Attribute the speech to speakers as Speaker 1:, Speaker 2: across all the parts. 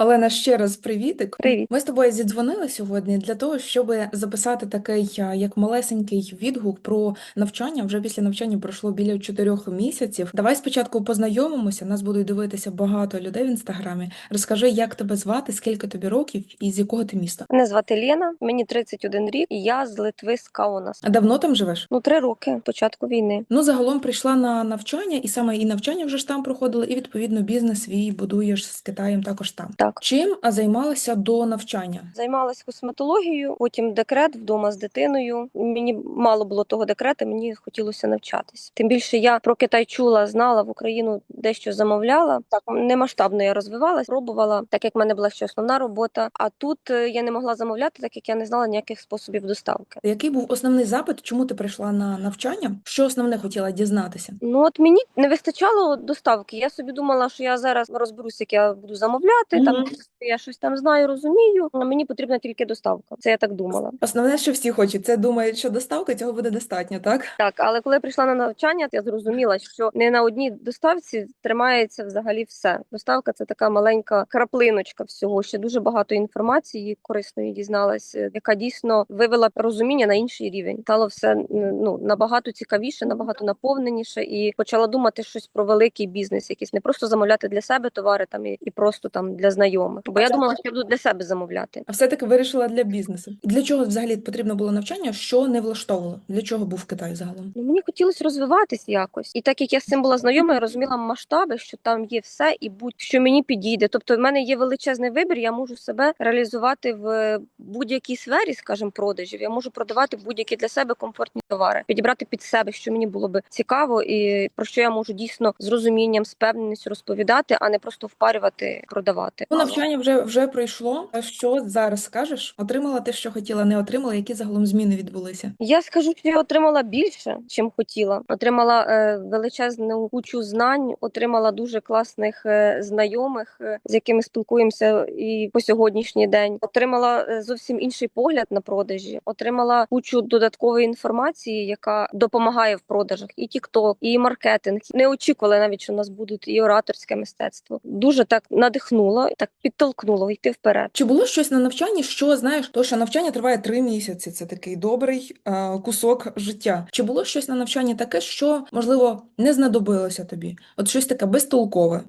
Speaker 1: Олена, ще раз привітик.
Speaker 2: Привіт.
Speaker 1: Ми з тобою зідзвонили сьогодні для того, щоб записати такий а, як малесенький відгук про навчання. Вже після навчання пройшло біля чотирьох місяців. Давай спочатку познайомимося. Нас будуть дивитися багато людей в інстаграмі. Розкажи, як тебе звати, скільки тобі років і з якого ти міста?
Speaker 2: Мене звати Лена, мені 31 рік, і я з Литви з Каунас.
Speaker 1: А давно там живеш?
Speaker 2: Ну, три роки початку війни.
Speaker 1: Ну, загалом прийшла на навчання, і саме і навчання вже ж там проходили, і відповідно бізнес свій будуєш з Китаєм також там.
Speaker 2: Так.
Speaker 1: Чим займалася до навчання?
Speaker 2: Займалась косметологією, потім декрет вдома з дитиною. Мені мало було того декрету, мені хотілося навчатись. Тим більше я про Китай чула, знала в Україну дещо замовляла. Так не масштабно я розвивалась, пробувала, так як в мене була ще основна робота. А тут е, я не могла замовляти, так як я не знала ніяких способів доставки.
Speaker 1: Який був основний запит, чому ти прийшла на навчання? Що основне хотіла дізнатися?
Speaker 2: Ну от мені не вистачало доставки. Я собі думала, що я зараз розберусь, як я буду замовляти. Там. Я щось там знаю, розумію. Мені потрібна тільки доставка. Це я так думала.
Speaker 1: Основне, що всі хочуть, це думають, що доставка цього буде достатньо, так?
Speaker 2: Так, але коли я прийшла на навчання, я зрозуміла, що не на одній доставці тримається взагалі все. Доставка це така маленька краплиночка всього. Ще дуже багато інформації корисної дізналась, е, яка дійсно вивела розуміння на інший рівень. Стало все ну набагато цікавіше, набагато наповненіше, і почала думати щось про великий бізнес, якийсь не просто замовляти для себе товари там і, і просто там для знайомих. Бо я думала, що я буду для себе замовляти.
Speaker 1: А все-таки вирішила для бізнесу. Для чого взагалі потрібно було навчання? Що не влаштовувало? Для чого був Китай загалом?
Speaker 2: Ну, мені хотілося розвиватись якось. І так як я з цим була знайома, я розуміла масштаби, що там є все і будь-що мені підійде. Тобто, в мене є величезний вибір, я можу себе реалізувати в будь-якій сфері, скажімо, продажів. Я можу продавати будь-які для себе комфортні товари, підібрати під себе, що мені було би цікаво, і про що я можу дійсно з розумінням, з певненістю розповідати, а не просто впарювати, продавати.
Speaker 1: Навчання вже вже пройшло. А що зараз скажеш? Отримала те, що хотіла, не отримала. Які загалом зміни відбулися?
Speaker 2: Я скажу, що я отримала більше, чим хотіла. Отримала е, величезну кучу знань, отримала дуже класних е, знайомих, е, з якими спілкуємося і по сьогоднішній день. Отримала е, зовсім інший погляд на продажі. Отримала кучу додаткової інформації, яка допомагає в продажах, і TikTok, і маркетинг. Не очікувала навіть, що у нас будуть і ораторське мистецтво. Дуже так надихнуло, так підтолкнуло йти вперед.
Speaker 1: Чи було щось на навчанні, що знаєш, то що навчання триває три місяці, це такий добрий е, кусок життя. Чи було щось на навчанні таке, що можливо не знадобилося тобі? От щось таке безтолкове.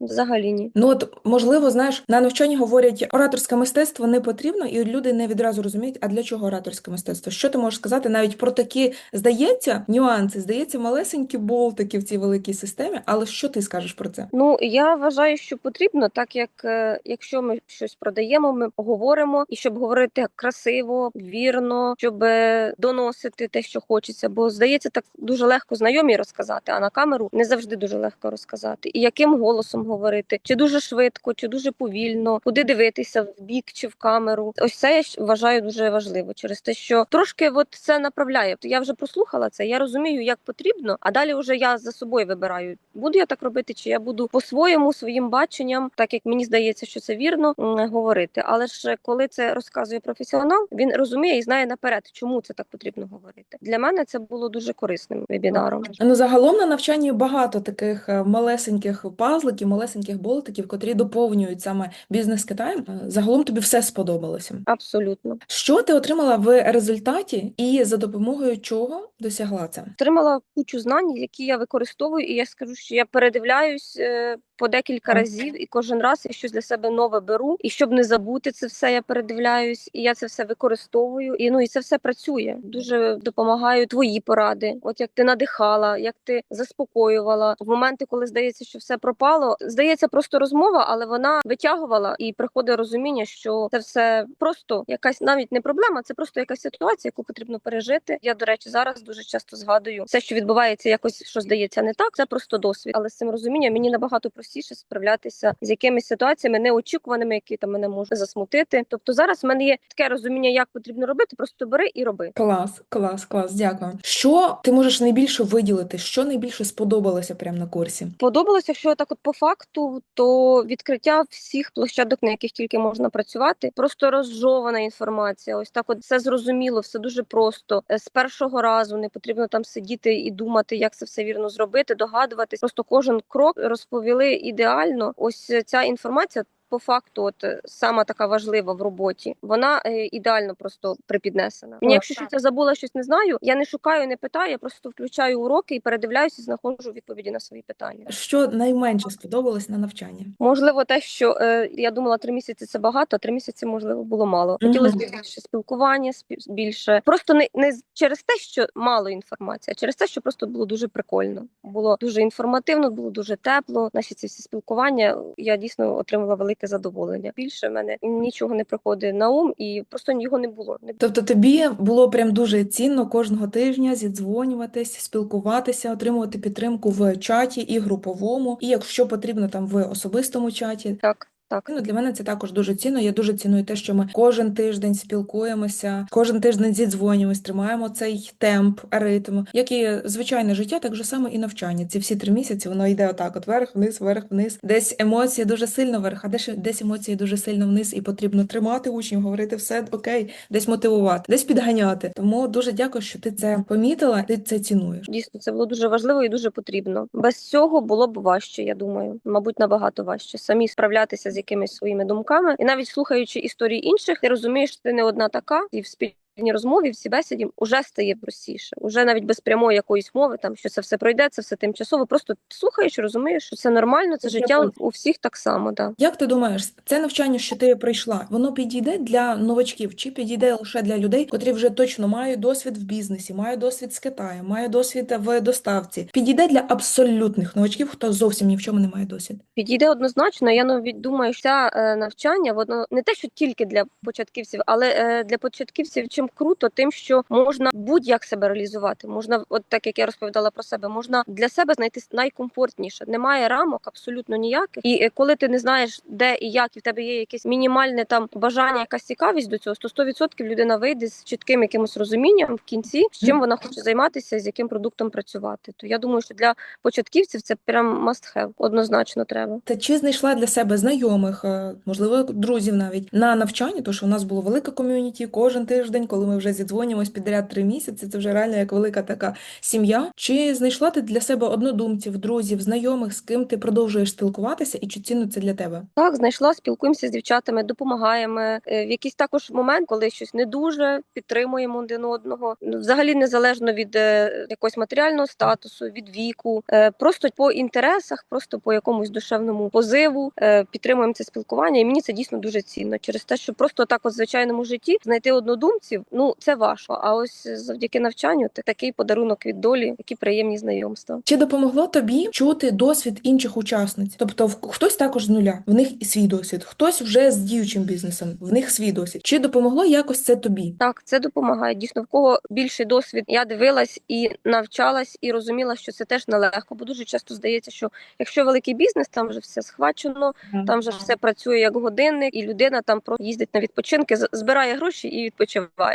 Speaker 2: Взагалі ні.
Speaker 1: Ну от можливо, знаєш, на навчанні говорять, ораторське мистецтво не потрібно, і люди не відразу розуміють, а для чого ораторське мистецтво? Що ти можеш сказати навіть про такі, здається, нюанси, здається, малесенькі болтики в цій великій системі, але що ти скажеш про це?
Speaker 2: Ну я вважаю, що потрібно, так як е, якщо ми щось продаємо, ми говоримо, і щоб говорити красиво, вірно, щоб е, доносити те, що хочеться. Бо здається, так дуже легко знайомі розказати, а на камеру не завжди дуже легко розказати. І яким голосом говорити, чи дуже швидко, чи дуже повільно, куди дивитися в бік чи в камеру. Ось це я вважаю дуже важливо через те, що трошки от це направляє. Я вже прослухала це, я розумію, як потрібно, а далі вже я за собою вибираю, буду я так робити, чи я буду по-своєму своїм баченням, так як мені здається, що це вірно говорити. Але ж коли це розказує професіонал, він розуміє і знає наперед, чому це так потрібно говорити. Для мене це було дуже корисним вебінаром.
Speaker 1: Ну, загалом на навчанні багато таких е, малесеньких пазликів, малесеньких болтиків, котрі доповнюють саме бізнес Китаєм. Е, Загалом тобі все сподобалося.
Speaker 2: Абсолютно
Speaker 1: Що ти отримала в результаті і за допомогою чого досягла це?
Speaker 2: отримала кучу знань, які я використовую, і я скажу, що я передивляюсь е, по декілька разів, і кожен раз я щось для себе нове беру. І щоб не забути це все, я передивляюсь, і я це все використовую. І ну і це все працює. Дуже допомагають твої поради. От як ти надихала, як ти заспокоювала в моменти, коли здається, що все пропало. Здається, просто розмова, але вона витягувала і приходить розуміння, що це все просто якась навіть не проблема, це просто якась ситуація, яку потрібно пережити. Я, до речі, зараз дуже часто згадую все, що відбувається, якось що здається не так. Це просто досвід. Але з цим розумінням мені набагато простіше справлятися з якимись ситуаціями неочікуваними, які там мене можуть засмутити. Тобто зараз в мене є таке розуміння, як потрібно робити. Просто бери і роби.
Speaker 1: Клас, клас, клас, дякую. Що ти можеш найбільше виділити? Що найбільше сподобалося прямо на курсі?
Speaker 2: Подобалося, якщо так от по факту, то відкриття всіх площадок, на яких тільки можна працювати, просто розжована інформація. Ось так, от все зрозуміло, все дуже просто. Е, З першого разу не потрібно там сидіти і думати, як це все вірно зробити, догадуватись. Просто кожен крок розповіли ідеально. Ось ця інформація. По факту, от е, сама така важлива в роботі, вона е, ідеально просто припіднесена. Мені, якщо щось я забула, щось не знаю, я не шукаю, не питаю, я просто включаю уроки і передивляюся, знаходжу відповіді на свої питання.
Speaker 1: Що найменше сподобалось на навчанні?
Speaker 2: Можливо, те, що е, я думала, три місяці це багато, а три місяці можливо було мало. Хотілося б більше спілкування, спі- більше просто не, не через те, що мало інформації, а через те, що просто було дуже прикольно. Було дуже інформативно, було дуже тепло. Наші ці всі спілкування я дійсно отримала велике задоволення. Більше в мене нічого не приходить на ум, і просто його не було.
Speaker 1: Тобто тобі було прям дуже цінно кожного тижня зідзвонюватись, спілкуватися, отримувати підтримку в чаті і груповому, і якщо потрібно там в особистому чаті.
Speaker 2: так. Так,
Speaker 1: Ну, для мене це також дуже цінно. Я дуже ціную те, що ми кожен тиждень спілкуємося, кожен тиждень зідзвонюємось, тримаємо цей темп, ритм, як і звичайне життя, так же само і навчання. Ці всі три місяці воно йде отак: от вверх, вниз, вверх, вниз. Десь емоції дуже сильно вверх, а десь, десь емоції дуже сильно вниз, і потрібно тримати учнів, говорити все окей, десь мотивувати, десь підганяти. Тому дуже дякую, що ти це помітила, ти це цінуєш.
Speaker 2: дійсно, це було дуже важливо і дуже потрібно. Без цього було б важче, я думаю, мабуть, набагато важче. Самі справлятися з якимись своїми думками, і навіть слухаючи історії інших, ти розумієш, що ти не одна така, і в спільній розмові, в цій бесіді вже стає простіше. Уже навіть без прямої якоїсь мови, там що це все пройде, це все тимчасово. Просто слухаєш, розумієш, що це нормально, це життя у всіх так само. Да.
Speaker 1: Як ти думаєш, це навчання, що ти пройшла, воно підійде для новачків, чи підійде лише для людей, котрі вже точно мають досвід в бізнесі, мають досвід з Китаю, мають досвід в доставці? Підійде для абсолютних новачків, хто зовсім ні в чому не має досвід.
Speaker 2: Підійде однозначно. Я навіть думаю, що це навчання воно не те, що тільки для початківців, але е, для початківців чим круто, тим, що можна будь-як себе реалізувати. Можна, от так як я розповідала про себе, можна для себе знайти найкомфортніше. Немає рамок абсолютно ніяких. І е, коли ти не знаєш, де і як, і в тебе є якесь мінімальне там бажання, якась цікавість до цього, то 100% людина вийде з чітким якимось розумінням в кінці, з чим вона хоче займатися, з яким продуктом працювати. То я думаю, що для початківців це прям must have, однозначно треба.
Speaker 1: Та чи знайшла для себе знайомих, е, можливо, друзів навіть на навчанні, тому що у нас було велике ком'юніті кожен тиждень, коли ми вже зідзвонюємось підряд три місяці. Це вже реально як велика така сім'я. Чи знайшла ти для себе однодумців, друзів, знайомих, з ким ти продовжуєш спілкуватися, і чи цінно це для тебе?
Speaker 2: Так, знайшла, спілкуємося з дівчатами, допомагаємо. Е, В якийсь також момент, коли щось не дуже підтримуємо один одного. Ну, Взагалі незалежно від е, якогось матеріального статусу, від віку, Е, просто по інтересах, просто по якомусь душевному позиву підтримуємо це спілкування. І мені це дійсно дуже цінно. Через те, що просто так, в звичайному житті знайти однодумців, ну це важко. А ось завдяки навчанню це такий подарунок від долі, які приємні знайомства.
Speaker 1: Чи допомогло тобі чути досвід інших учасниць? Тобто, хтось також з нуля, в них і свій досвід, хтось вже з діючим бізнесом, в них свій досвід. Чи допомогло якось це тобі?
Speaker 2: Так, це допомагає. Дійсно, в кого більший досвід, я дивилась і навчалась, і розуміла, що це теж нелегко. Бо дуже часто здається, що якщо великий бізнес, там вже все схвачено, там вже все працює як годинник, і людина там просто їздить на відпочинки, збирає гроші і відпочиває.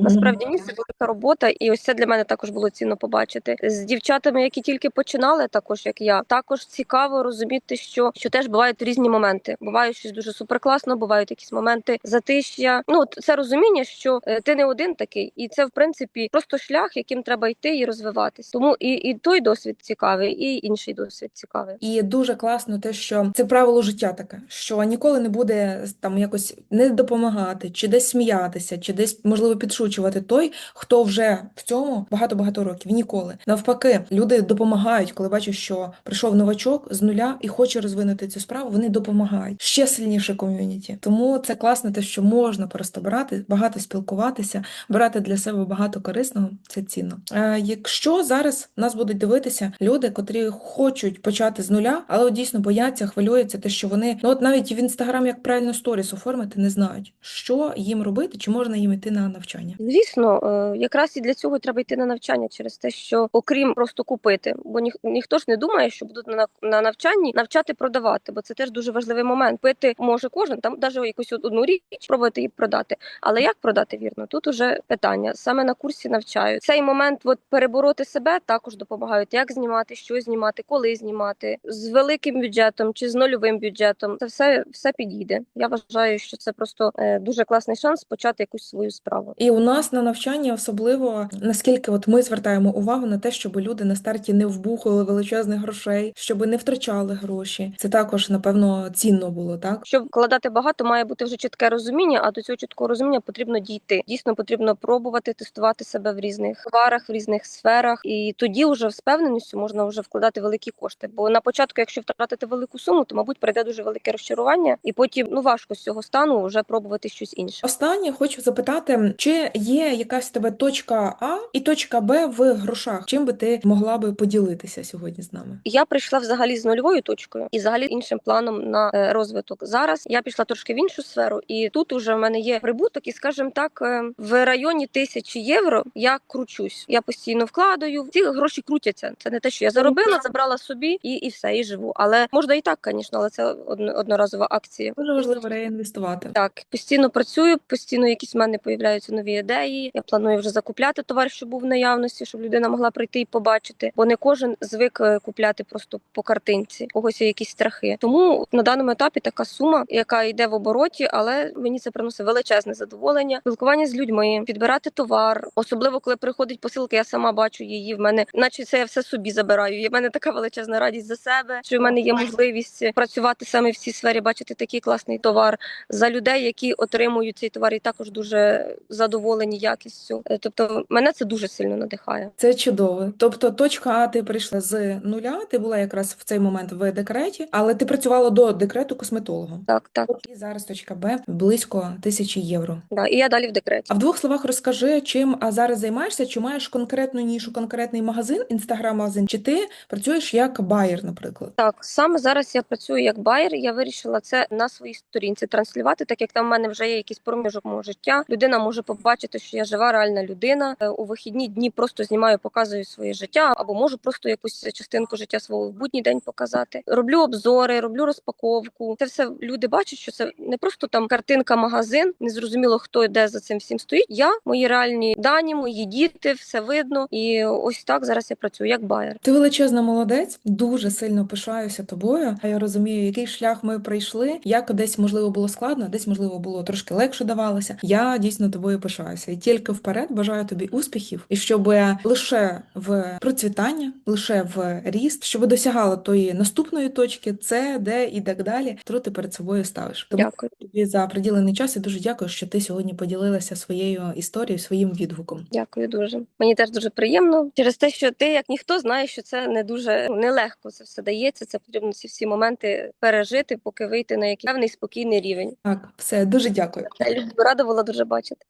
Speaker 2: Насправді ні, це велика робота, і ось це для мене також було цінно побачити. З дівчатами, які тільки починали, також як я, також цікаво розуміти, що, що теж бувають різні моменти. Буває щось дуже суперкласно, бувають якісь моменти затиш'я. Ну це розуміння, що е, ти не один такий, і це в принципі просто шлях, яким треба йти і розвиватись. Тому і, і той досвід цікавий, і інший досвід цікавий.
Speaker 1: І дуже класно те, що це правило життя таке, що ніколи не буде там якось не допомагати, чи десь сміятися, чи десь можливо підшучувати той, хто вже в цьому багато-багато років. Ніколи. Навпаки, люди допомагають, коли бачать, що прийшов новачок з нуля і хоче розвинути цю справу. Вони допомагають ще сильніше ком'юніті. Тому це класно, те, що можна просто брати, багато спілкуватися, брати для себе багато корисного. Це цінно. Е, якщо зараз нас будуть дивитися люди, котрі хочуть почати з нуля, але дійсно бояться, хвилюються, те, що вони ну от навіть в інстаграм як правильно сторіс оформити, не знають, що їм робити, чи можна їм йти на навчання.
Speaker 2: Звісно, е, якраз і для цього треба йти на навчання через те, що окрім просто купити, бо ніх, ніхто ж не думає, що будуть на, на навчанні навчати продавати, бо це теж дуже важливий момент. Пити може кожен там, навіть якусь одну річ пробувати її продати. Але як продати вірно? Тут уже питання. Саме на курсі навчають. Цей момент от перебороти себе також допомагають. Як знімати, що знімати, коли знімати з великим бюджетом чи з нульовим бюджетом. Це все, все підійде. Я вважаю, що це просто е, дуже класний шанс почати якусь свою. Справу.
Speaker 1: І у нас на навчанні особливо наскільки от ми звертаємо увагу на те, щоб люди на старті не вбухали величезних грошей, щоб не втрачали гроші. Це також напевно цінно було, так?
Speaker 2: Щоб вкладати багато, має бути вже чітке розуміння, а до цього чіткого розуміння потрібно дійти. Дійсно потрібно пробувати тестувати себе в різних товарах, в різних сферах, і тоді вже з впевненістю можна вже вкладати великі кошти. Бо на початку, якщо втратити велику суму, то мабуть прийде дуже велике розчарування, і потім ну важко з цього стану вже пробувати щось інше.
Speaker 1: Останнє хочу запитати, чи є якась тебе точка А і точка Б в грошах? Чим би ти могла би поділитися сьогодні з нами?
Speaker 2: Я прийшла взагалі з нульовою точкою і взагалі іншим планом на е, розвиток. Зараз я пішла трошки в іншу сферу, і тут уже в мене є прибуток, і скажімо так, е, в районі тисячі євро я кручусь. Я постійно вкладаю. Ці гроші крутяться. Це не те, що я заробила, забрала собі і, і все, і живу. Але можна і так, звісно, але це одноразова акція.
Speaker 1: Дуже важливо реінвестувати.
Speaker 2: Так, постійно працюю, постійно якісь в мене появляються нові ідеї. Я планую вже закупляти товар, що був в наявності, щоб людина могла прийти і побачити. Бо не кожен звик е, купляти просто по картинці, У когось є якісь страхи. Тому на даному етапі така сума, яка йде в обороті, але мені це приносить величезне задоволення. Спілкування з людьми, підбирати товар, особливо коли приходить посилка, я сама бачу її. В мене, наче це я все собі забираю. І в мене така величезна радість за себе, що в мене є можливість працювати саме в цій сфері, бачити такий класний товар за людей, які отримують цей товар, і також дуже задоволені якістю. Е, Тобто, мене це дуже сильно надихає.
Speaker 1: Це чудово. Тобто, точка А ти прийшла з нуля, ти була якраз в цей момент в декреті, але ти працювала до декрету косметологом.
Speaker 2: Так, так.
Speaker 1: І зараз точка Б близько тисячі євро.
Speaker 2: Да. І я далі в декреті.
Speaker 1: А в двох словах розкажи, чим а зараз займаєшся? Чи маєш конкретну нішу, конкретний магазин, інстаграм-магазин, чи ти працюєш як байер, наприклад?
Speaker 2: Так, саме зараз я працюю як байер. Я вирішила це на своїй сторінці транслювати, так як там в мене вже є якийсь проміжок мого життя. Людина може побачити, що я жива, реальна людина. Е, У вихідні дні просто знімаю, показую своє життя, або можу просто якусь частинку життя свого в будній день показати. Роблю обзори, роблю розпаковку. Це все люди бачать, що це не просто там картинка, магазин. Не зрозуміло, хто де за цим всім стоїть. Я, мої реальні дані, мої діти, все видно. І ось так зараз я працюю як байер.
Speaker 1: Ти величезна молодець, дуже сильно пишаюся тобою. Я розумію, який шлях ми пройшли, як десь можливо було складно, десь можливо було трошки легше давалося. Я дійсно тобою пишаюся. І тільки вперед бажаю тобі успіхів, і щоб лише в процвітання, лише в ріст, щоб досягала тої наступної точки, це де і так далі. Тру ти перед собою ставиш. Тому
Speaker 2: Дякую.
Speaker 1: тобі за приділений час і дуже дякую, що ти сьогодні поділилася своєю історією, своїм відгуком.
Speaker 2: Дякую дуже. Мені теж дуже приємно через те, що ти, як ніхто, знаєш, що це не дуже ну, нелегко. Це все дається. Це потрібно ці всі моменти пережити, поки вийти на якийсь певний спокійний рівень.
Speaker 1: Так, все дуже дякую.
Speaker 2: Я люблю, рада була дуже бачити.